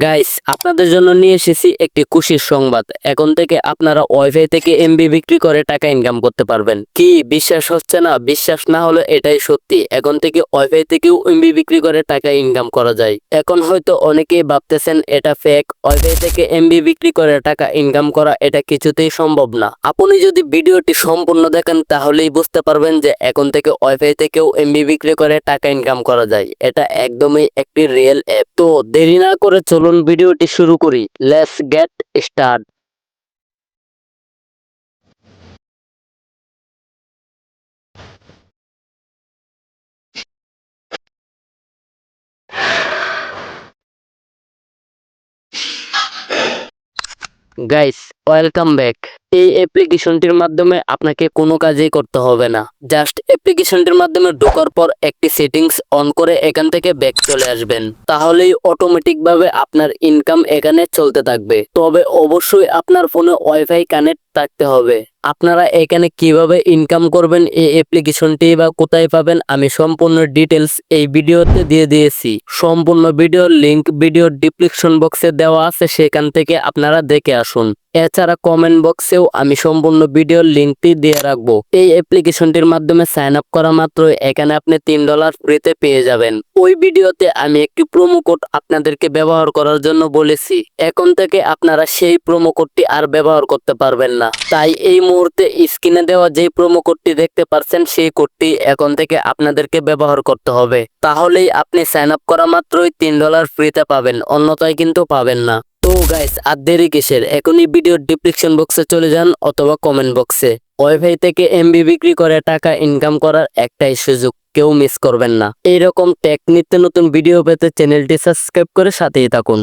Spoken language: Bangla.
গাইস আপনাদের জন্য নিয়ে এসেছি একটি খুশির সংবাদ। এখন থেকে আপনারা ওয়াইফাই থেকে এমবি বিক্রি করে টাকা ইনকাম করতে পারবেন। কি? বিশ্বাস হচ্ছে না? বিশ্বাস না হলে এটাই সত্যি। এখন থেকে ওয়াইফাই থেকেও এমবি বিক্রি করে টাকা ইনকাম করা যায়। এখন হয়তো অনেকেই ভাবতেছেন, এটা ফেক ওয়াইফাই থেকে এমবি বিক্রি করে টাকা ইনকাম করা এটা কিছুতেই সম্ভব না। আপনি যদি ভিডিওটি সম্পূর্ণ দেখেন, তাহলেই বুঝতে পারবেন যে এখন থেকে ওয়াইফাই থেকেও এমবি বিক্রি করে টাকা ইনকাম করা যায়। এটা একদমই একটি রিয়েল অ্যাপ তো দেরি না করে ভিডিওটি শুরু করি। Let's get start guys welcome back এই অ্যাপ্লিকেশনটির মাধ্যমে আপনাকে কোনো কাজই করতে হবে না। জাস্ট অ্যাপ্লিকেশনটির মাধ্যমে ঢোকার পর একটি সেটিংস অন করে এখান থেকে ব্যাক চলে আসবেন। তাহলেই অটোমেটিক ভাবে আপনার ইনকাম এখানে চলতে থাকবে। তবে অবশ্যই আপনার ফোনে ওয়াইফাই কানেক্ট থাকতে হবে। আপনারা এখানে কীভাবে ইনকাম করবেন, এই অ্যাপ্লিকেশনটি বা কোথায় পাবেন, আমি সম্পূর্ণ ডিটেলস এই ভিডিওতে দিয়ে দিয়েছি। সম্পূর্ণ ভিডিওর লিংক ভিডিওর ডিসক্রিপশন বক্সে দেওয়া আছে, সেখান থেকে আপনারা দেখে আসুন। এছাড়া কমেন্ট বক্সেও আমি সম্পূর্ণ ভিডিওর লিঙ্কটি দিয়ে রাখব। এই অ্যাপ্লিকেশনটির মাধ্যমে সাইন আপ করা মাত্র এখানে আপনি তিন ডলার ফ্রিতে পেয়ে যাবেন। ওই ভিডিওতে আমি একটি প্রোমো কোড আপনাদেরকে ব্যবহার করার জন্য বলেছি। এখন থেকে আপনারা সেই প্রোমো কোডটি আর ব্যবহার করতে পারবেন না। তাই এই মুহূর্তে স্ক্রিনে দেওয়া যেই প্রোমো কোডটি দেখতে পাচ্ছেন সেই কোডটি এখন থেকে আপনাদেরকে ব্যবহার করতে হবে। তাহলেই আপনি সাইন আপ করা মাত্রই তিন ডলার ফ্রিতে পাবেন, অন্যথায় কিন্তু পাবেন না। গাইস আর দেরি কিসের? এখনই ভিডিওর ডিসক্রিপশন বক্সে চলে যান অথবা কমেন্ট বক্সে ওয়াইফাই থেকে এমবি বিক্রি করে টাকা ইনকাম করার একটাই সুযোগ, কেউ মিস করবেন না। এইরকম টেক নিত্য নতুন ভিডিও পেতে চ্যানেলটি সাবস্ক্রাইব করে সাথেই থাকুন।